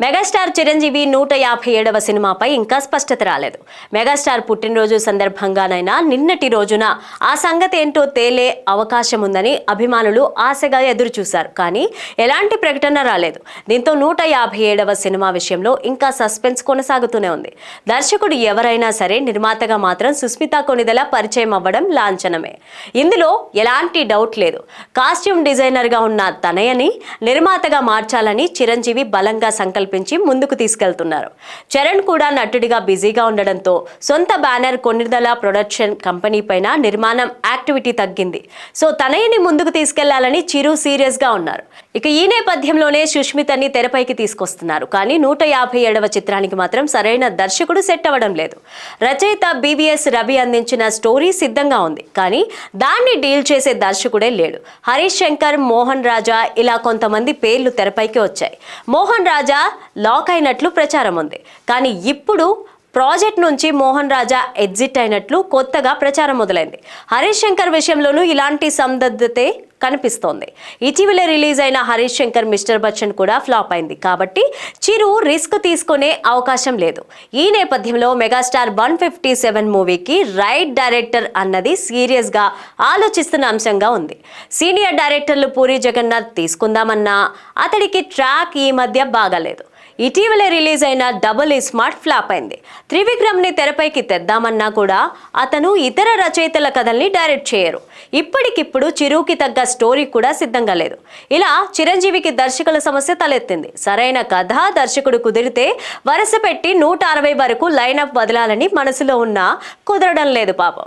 Megastar Chiranjeevi నూట యాభై ఏడవ సినిమాపై ఇంకా స్పష్టత రాలేదు. మెగాస్టార్ పుట్టినరోజు సందర్భంగానైనా నిన్నటి రోజున ఆ సంగతి ఏంటో తేలే అవకాశం ఉందని అభిమానులు ఆశగా ఎదురుచూశారు. కానీ ఎలాంటి ప్రకటన రాలేదు. దీంతో నూట యాభై ఏడవ సినిమా విషయంలో ఇంకా సస్పెన్స్ కొనసాగుతూనే ఉంది. దర్శకుడు ఎవరైనా సరే నిర్మాతగా మాత్రం సుస్మిత కొనిదల పరిచయం అవ్వడం లాంఛనమే. ఇందులో ఎలాంటి డౌట్ లేదు. కాస్ట్యూమ్ డిజైనర్గా ఉన్న తనయని నిర్మాతగా మార్చాలని చిరంజీవి బలంగా కల్పించి ముందుకు తీసుకెళ్తున్నారు. చరణ్ కూడా నటుడిగా బిజీగా ఉండడంతో సొంత బ్యానర్ కొన్నిదల ప్రొడక్షన్ కంపెనీ పైన నిర్మాణం యాక్టివిటీ తగ్గింది. సో తనయ్యని ముందుకు తీసుకెళ్ళాలని చిరు సీరియస్గా ఉన్నారు. ఇక ఈ నేపథ్యంలోనే సుష్మితని తెరపైకి తీసుకొస్తున్నారు. కానీ నూట యాభై ఏడవ చిత్రానికి మాత్రం సరైన దర్శకుడు సెట్ అవ్వడం లేదు. రచయిత బీవీఎస్ రవి అందించిన స్టోరీ సిద్ధంగా ఉంది. కానీ దాన్ని డీల్ చేసే దర్శకుడే లేడు. హరీష్ శంకర్ మోహన్ రాజా ఇలా కొంతమంది పేర్లు తెరపైకి వచ్చాయి. మోహన్ రాజా లాక్ అయినట్లు ప్రచారం ఉంది. కానీ ఇప్పుడు ప్రాజెక్ట్ నుంచి మోహన్ రాజా ఎగ్జిట్ అయినట్లు కొత్తగా ప్రచారం మొదలైంది. హరీష్ శంకర్ విషయంలోనూ ఇలాంటి సందద్ధతే కనిపిస్తోంది. ఇటీవలే రిలీజ్ అయిన హరీష్ శంకర్ మిస్టర్ బచ్చన్ కూడా ఫ్లాప్ అయింది. కాబట్టి చిరు రిస్క్ తీసుకునే అవకాశం లేదు. ఈ నేపథ్యంలో మెగాస్టార్ వన్ ఫిఫ్టీ సెవెన్ మూవీకి రైట్ డైరెక్టర్ అన్నది సీరియస్గా ఆలోచిస్తున్న అంశంగా ఉంది. సీనియర్ డైరెక్టర్లు పూరి జగన్నాథ్ తీసుకుందామన్నా అతడికి ట్రాక్ ఈ మధ్య బాగాలేదు. ఇటీవలే రిలీజ్ అయిన డబుల్ ఈ స్మార్ట్ ఫ్లాప్ అయింది. త్రివిక్రమ్ని తెరపైకి తెద్దామన్నా కూడా అతను ఇతర రచయితల కథల్ని డైరెక్ట్ చేయరు. ఇప్పటికిప్పుడు చిరుకి తగ్గ స్టోరీ కూడా సిద్ధంగా లేదు. ఇలా చిరంజీవికి దర్శకుల సమస్య తలెత్తింది. సరైన కథ దర్శకుడు కుదిరితే వరుస పెట్టి నూట అరవై వరకు లైనప్ వదలాలని మనసులో ఉన్నా కుదరడం లేదు పాపం.